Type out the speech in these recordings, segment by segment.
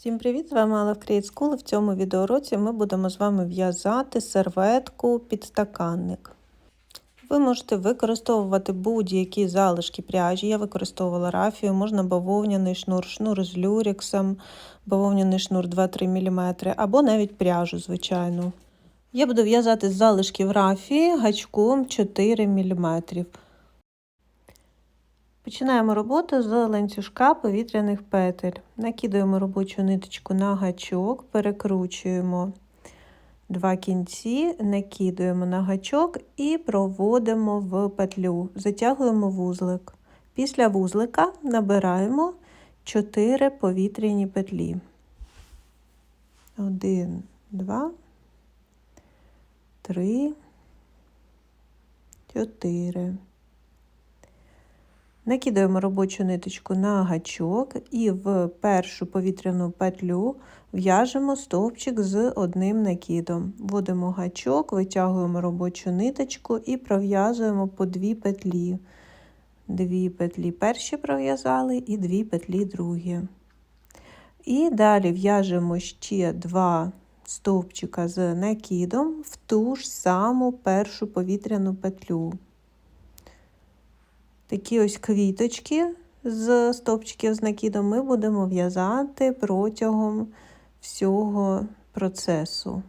Всім привіт! З вами Алла Create School. В цьому відеоуроці ми будемо з вами в'язати серветку підстаканник. Ви можете використовувати будь-які залишки пряжі. Я використовувала рафію, можна бавовняний шнур, шнур з люрексом, бавовняний шнур 2-3 мм, або навіть пряжу, звичайну. Я буду в'язати з залишків рафії гачком 4 мм. Починаємо роботу з ланцюжка повітряних петель. Накидаємо робочу ниточку на гачок, перекручуємо два кінці, накидуємо на гачок і проводимо в петлю, затягуємо вузлик. Після вузлика набираємо 4 повітряні петлі. 1, 2, 3, 4. Накидаємо робочу ниточку на гачок і в першу повітряну петлю в'яжемо стовпчик з одним накидом. Вводимо гачок, витягуємо робочу ниточку і пров'язуємо по дві петлі. Дві петлі перші пров'язали і дві петлі другі. І далі в'яжемо ще два стовпчика з накидом в ту ж саму першу повітряну петлю такі ось квіточки з стовпчиків з накидом ми будемо в'язати протягом всього процесу.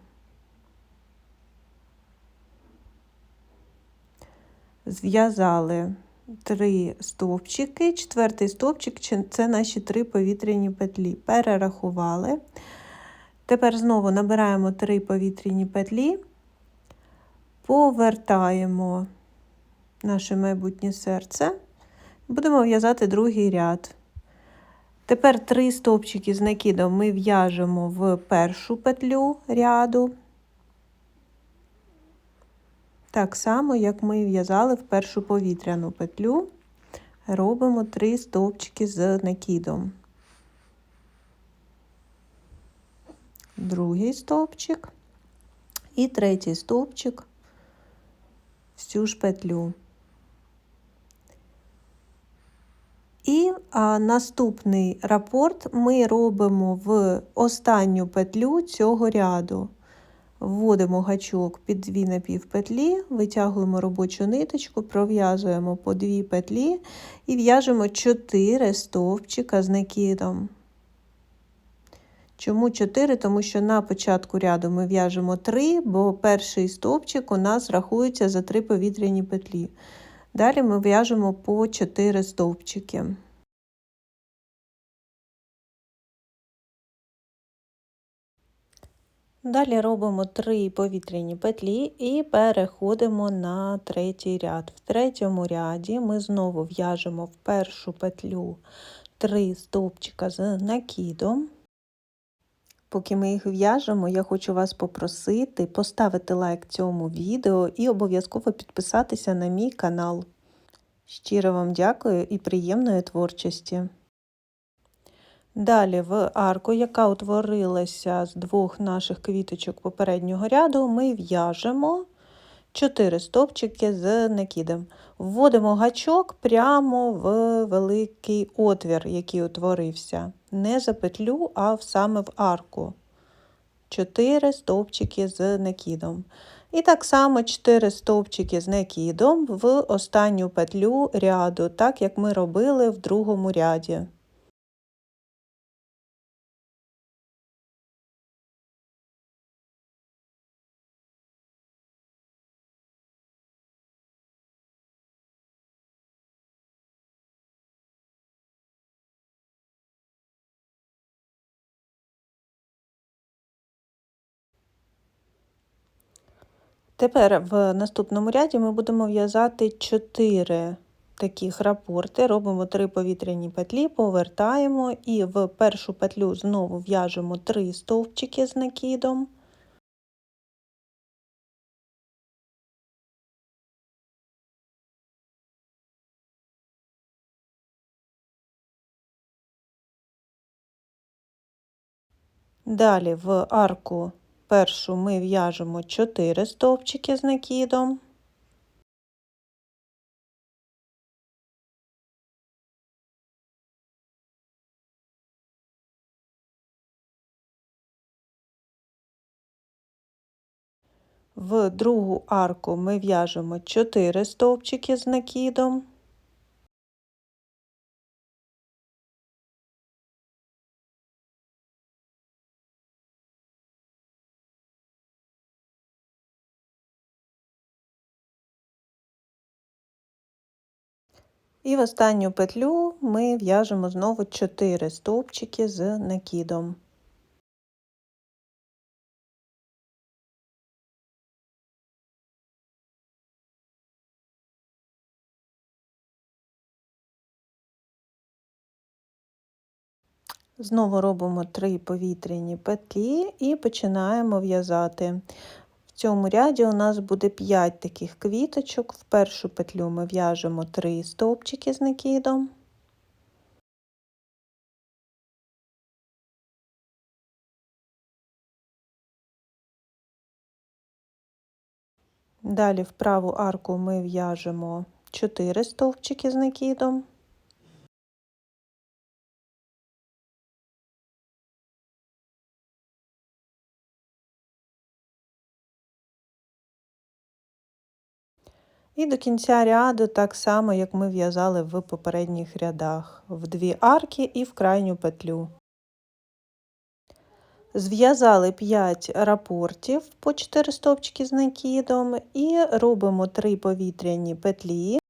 Зв'язали три стовпчики, четвертий стовпчик це наші три повітряні петлі. Перерахували. Тепер знову набираємо три повітряні петлі, повертаємо наше майбутнє серце. Будемо в'язати другий ряд. Тепер три стовпчики з накидом ми в'яжемо в першу петлю ряду. Так само, як ми в'язали в першу повітряну петлю, робимо три стовпчики з накидом. Другий стовпчик і третій стовпчик в цю ж петлю. І а, наступний рапорт ми робимо в останню петлю цього ряду. Вводимо гачок під дві напівпетлі, витягуємо робочу ниточку, пров'язуємо по дві петлі і в'яжемо 4 стовпчика з накидом. Чому 4? Тому що на початку ряду ми в'яжемо 3, бо перший стовпчик у нас рахується за 3 повітряні петлі. Далі ми в'яжемо по 4 стовпчики. Далі робимо 3 повітряні петлі і переходимо на третій ряд. В третьому ряді ми знову в'яжемо в першу петлю 3 стовпчика з накидом. Поки ми їх в'яжемо, я хочу вас попросити поставити лайк цьому відео і обов'язково підписатися на мій канал. Щиро вам дякую і приємної творчості! Далі в арку, яка утворилася з двох наших квіточок попереднього ряду, ми в'яжемо 4 стовпчики з накидом. Вводимо гачок прямо в великий отвір, який утворився. Не за петлю, а саме в арку. 4 стовпчики з накидом. І так само 4 стовпчики з накидом в останню петлю ряду, так як ми робили в другому ряді. Тепер в наступному ряді ми будемо в'язати 4 таких рапорти, робимо 3 повітряні петлі, повертаємо і в першу петлю знову в'яжемо 3 стовпчики з накидом. Далі в арку Спершу ми в'яжемо 4 стовпчики з накидом. В другу арку ми в'яжемо 4 стовпчики з накидом. І в останню петлю ми в'яжемо знову 4 стовпчики з накидом. Знову робимо 3 повітряні петлі і починаємо в'язати. Цьому ряді у нас буде 5 таких квіточок. В першу петлю ми в'яжемо 3 стовпчики з накидом. Далі в праву арку ми в'яжемо 4 стовпчики з накидом. І до кінця ряду, так само, як ми в'язали в попередніх рядах, в дві арки і в крайню петлю. Зв'язали 5 рапортів по 4 стовпчики з накидом і робимо 3 повітряні петлі.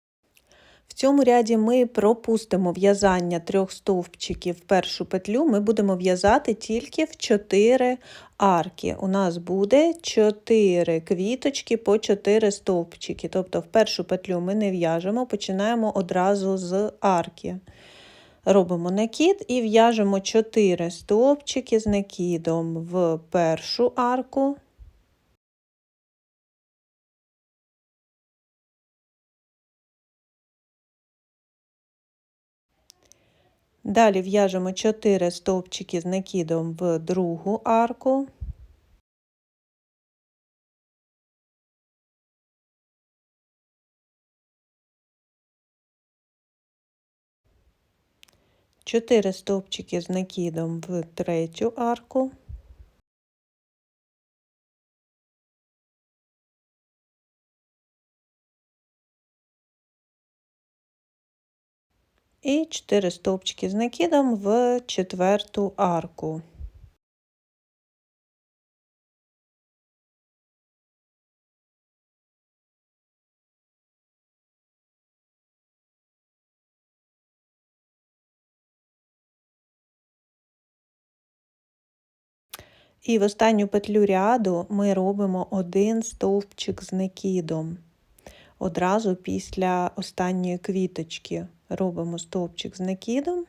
Цьому ряді ми пропустимо в'язання трьох стовпчиків в першу петлю, ми будемо в'язати тільки в 4 арки. У нас буде 4 квіточки по 4 стовпчики. Тобто в першу петлю ми не в'яжемо, починаємо одразу з арки. Робимо накид і в'яжемо 4 стовпчики з накидом в першу арку. Далі в'яжемо 4 стовпчики з накидом в другу арку. Чотири стовпчики з накидом в третю арку. І 4 стовпчики з накидом в четверту арку. І в останню петлю ряду ми робимо один стовпчик з накидом одразу після останньої квіточки робимо стовпчик з накидом,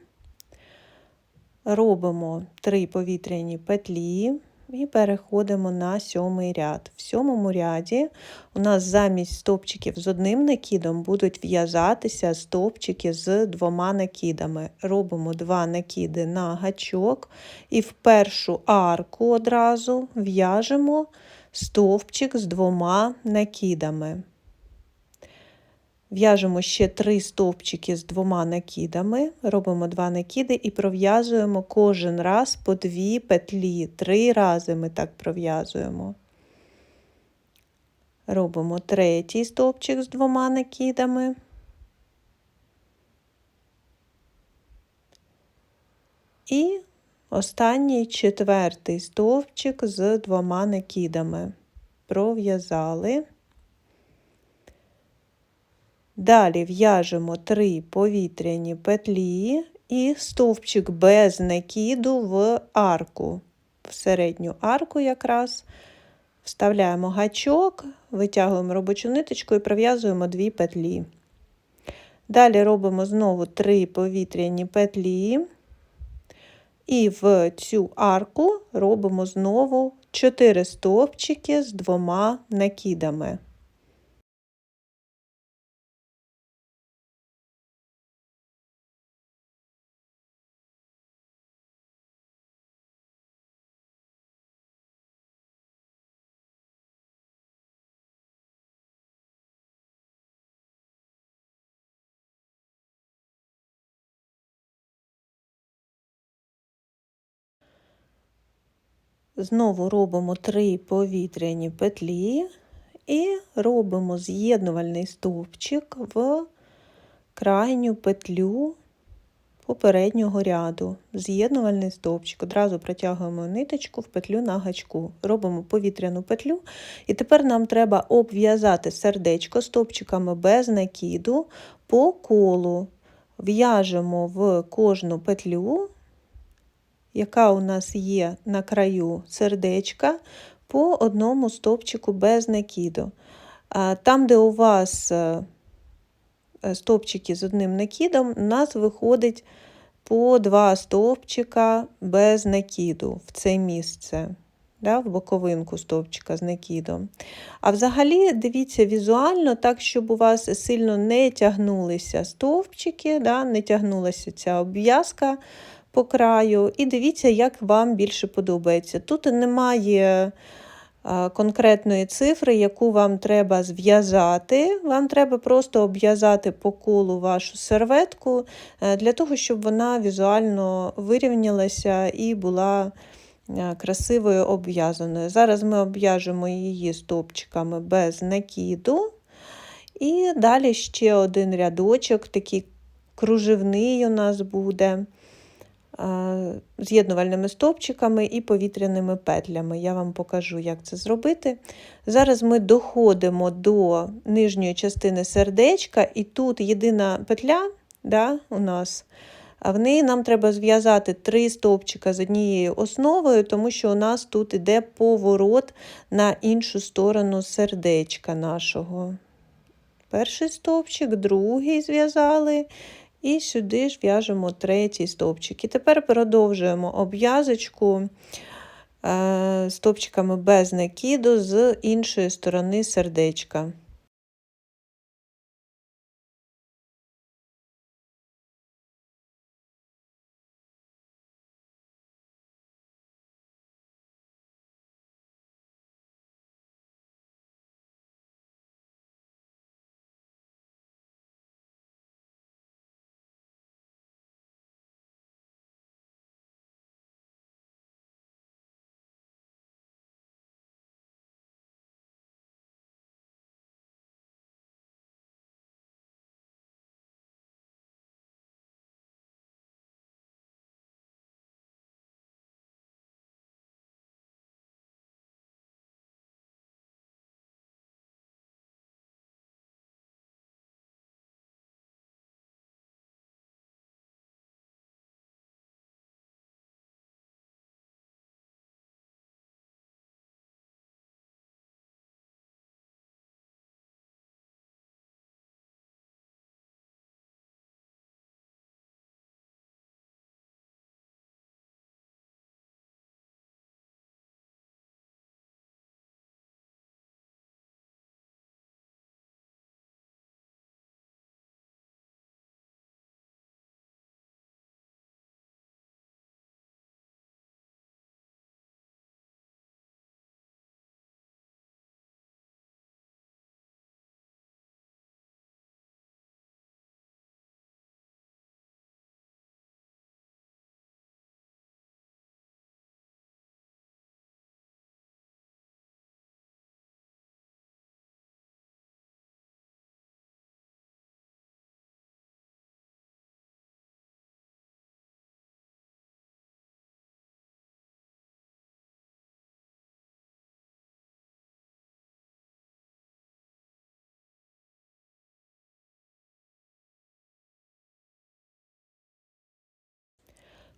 робимо три повітряні петлі і переходимо на сьомий ряд. В сьомому ряді у нас замість стовпчиків з одним накидом будуть в'язатися стовпчики з двома накидами. Робимо два накиди на гачок і в першу арку одразу в'яжемо стовпчик з двома накидами. В'яжемо ще три стовпчики з двома накидами, робимо два накиди і пров'язуємо кожен раз по дві петлі. Три рази ми так пров'язуємо. Робимо третій стовпчик з двома накидами. І останній четвертий стовпчик з двома накидами. Пров'язали. Далі в'яжемо три повітряні петлі і стовпчик без накиду в арку, в середню арку якраз вставляємо гачок, витягуємо робочу ниточку і пров'язуємо дві петлі. Далі робимо знову три повітряні петлі, і в цю арку робимо знову 4 стовпчики з двома накидами. Знову робимо три повітряні петлі і робимо з'єднувальний стовпчик в крайню петлю попереднього ряду. З'єднувальний стовпчик. Одразу протягуємо ниточку в петлю на гачку. Робимо повітряну петлю. І тепер нам треба обв'язати сердечко стовпчиками без накиду по колу. В'яжемо в кожну петлю, яка у нас є на краю сердечка, по одному стовпчику без накиду. Там, де у вас е, Е, стовпчики з одним накидом, у нас виходить по два стовпчика без накиду в це місце, да, в боковинку стовпчика з накидом. А взагалі, дивіться візуально, так, щоб у вас сильно не тягнулися стовпчики, да, не тягнулася ця обв'язка по краю. І дивіться, як вам більше подобається. Тут немає конкретної цифри, яку вам треба зв'язати. Вам треба просто обв'язати по колу вашу серветку, е, для того, щоб вона візуально вирівнялася і була е, красивою обв'язаною. Зараз ми обв'яжемо її стопчиками без накиду. І далі ще один рядочок, такий кружевний у нас буде з'єднувальними стовпчиками і повітряними петлями. Я вам покажу, як це зробити. Зараз ми доходимо до нижньої частини сердечка, і тут єдина петля да, у нас. А в неї нам треба зв'язати три стовпчика з однією основою, тому що у нас тут іде поворот на іншу сторону сердечка нашого. Перший стовпчик, другий зв'язали. І сюди ж в'яжемо третій стовпчик. І тепер продовжуємо обв'язочку е, стовпчиками без накиду з іншої сторони сердечка.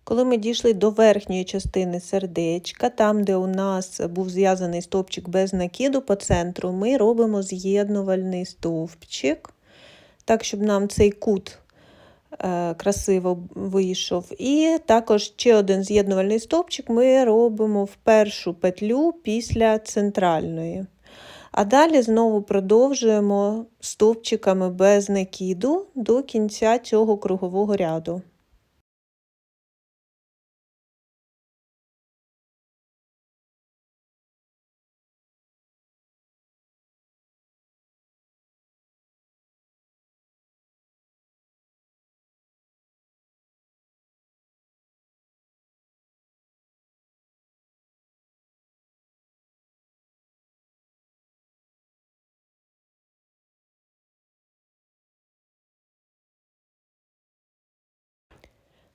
Коли ми дійшли до верхньої частини сердечка, там, де у нас був зв'язаний стовпчик без накиду по центру, ми робимо з'єднувальний стовпчик, так, щоб нам цей кут е, красиво вийшов. І також ще один з'єднувальний стовпчик ми робимо в першу петлю після центральної. А далі знову продовжуємо стовпчиками без накиду до кінця цього кругового ряду.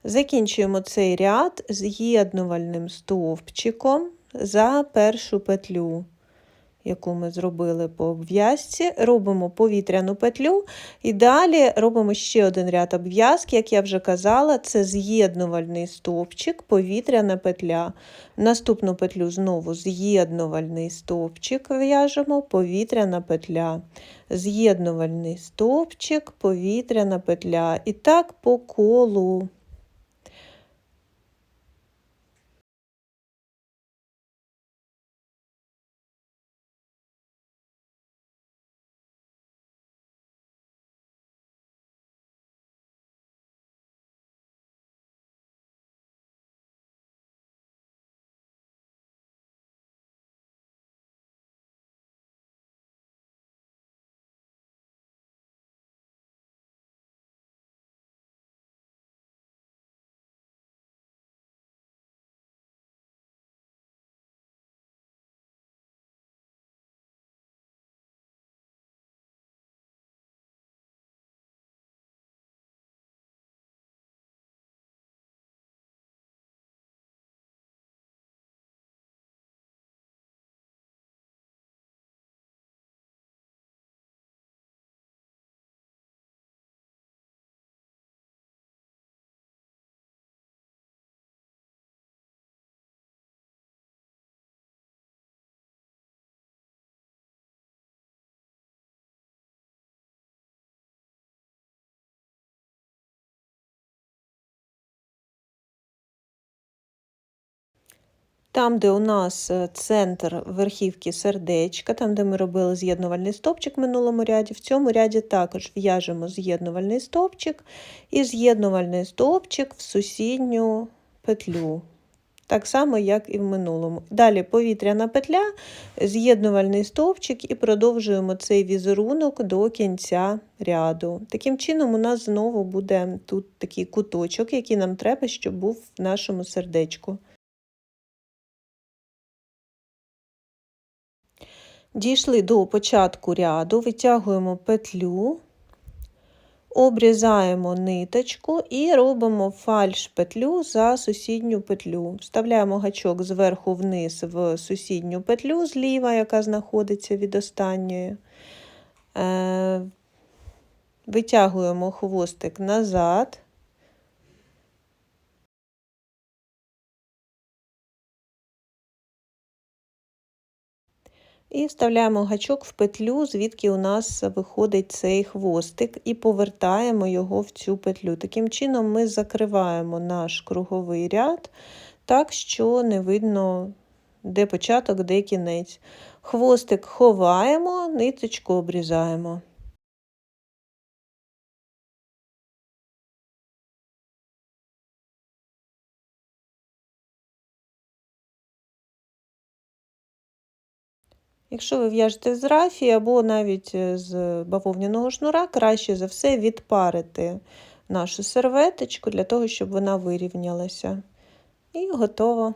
Закінчуємо цей ряд з'єднувальним стовпчиком за першу петлю, яку ми зробили по обв'язці. Робимо повітряну петлю і далі робимо ще один ряд обв'язки, як я вже казала, це з'єднувальний стовпчик, повітряна петля. Наступну петлю знову з'єднувальний стовпчик в'яжемо, повітряна петля. З'єднувальний стовпчик, повітряна петля. І так по колу. Там, де у нас е, центр верхівки сердечка, там, де ми робили з'єднувальний стовпчик в минулому ряді, в цьому ряді також в'яжемо з'єднувальний стовпчик і з'єднувальний стовпчик в сусідню петлю. Так само, як і в минулому. Далі повітряна петля, з'єднувальний стовпчик і продовжуємо цей візерунок до кінця ряду. Таким чином, у нас знову буде тут такий куточок, який нам треба, щоб був в нашому сердечку. Дійшли до початку ряду, витягуємо петлю, обрізаємо ниточку і робимо фальш петлю за сусідню петлю. Вставляємо гачок зверху вниз в сусідню петлю зліва, яка знаходиться від останньої. Е, витягуємо хвостик назад. І вставляємо гачок в петлю, звідки у нас виходить цей хвостик, і повертаємо його в цю петлю. Таким чином, ми закриваємо наш круговий ряд, так що не видно, де початок, де кінець. Хвостик ховаємо, ниточку обрізаємо. Якщо ви в'яжете з рафії або навіть е, з бавовняного шнура, краще за все відпарити нашу серветочку для того, щоб вона вирівнялася. І готово.